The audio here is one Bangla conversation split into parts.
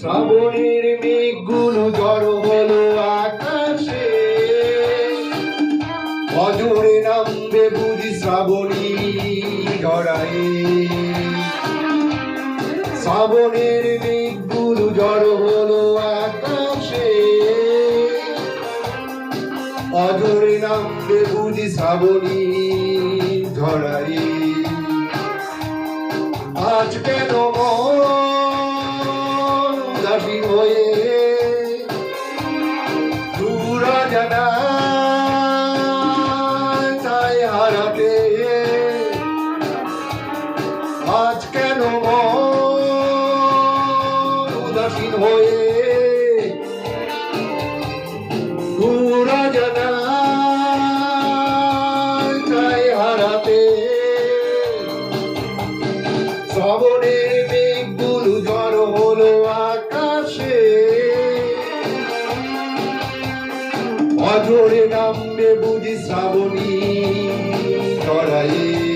শ্রাবণের মেঘগুলো জড়ো হলো আকাশে। অজরে নামবে বুঝি শ্রাবণী জড়ায়ে। শ্রাবণের মেঘগুলো জড়ো হলো আকাশে। অজরে নামবে বুঝি শ্রাবণী ধরাই আজ কেন মন দাবি হয়ে শ্রাবণের মেঘগুলো জড়ো হলো আকাশে। অঝরে নামবে বুঝি শ্রাবণী জড়ায়ে।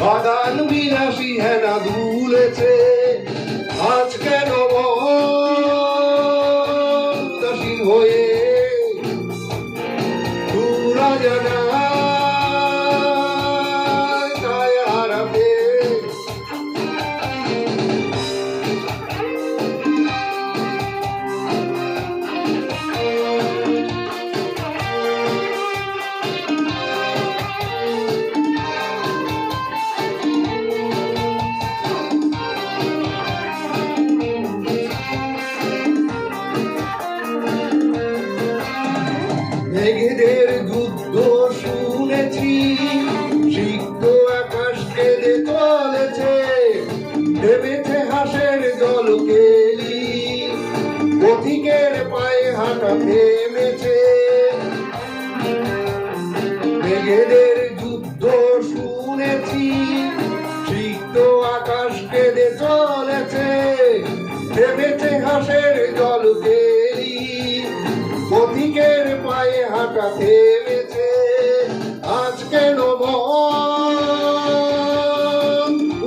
বাগান বিনাশী হেনা দুলেছে আজ কেন মেঘেদের যুদ্ধ শুনেছি। সিদ্ধ আকাশ কেঁদে চলেছে ভেবেছে হাসের জল কেলি পথিকের পায়ে হাঁটা থেমেছে। মেঘেদের যুদ্ধ শুনেছি সিদ্ধ আকাশ কেঁদে চলেছে ভেবেছে হাসের জল কেলি হাঁটা থেমেছে আজ কেন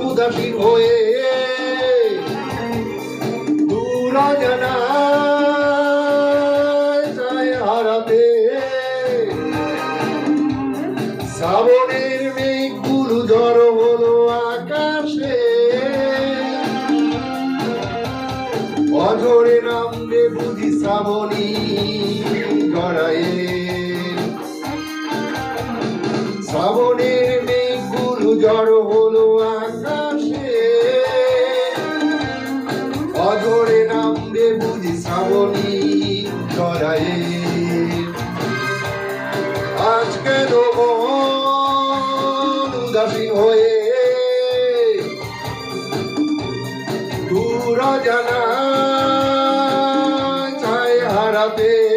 উদাসীন হয়ে? দূর জানা হারাতে। শ্রাবণের অঝরে নামবে বুঝি শ্রাবণী গড়ায়ে। শ্রাবণের মেঘগুলো জড়ো হলো আকাশে। অঝরে নামবে বুঝি শ্রাবণী গড়ায়ে। আজ কেন মন হয়ে? দূর জানা out there.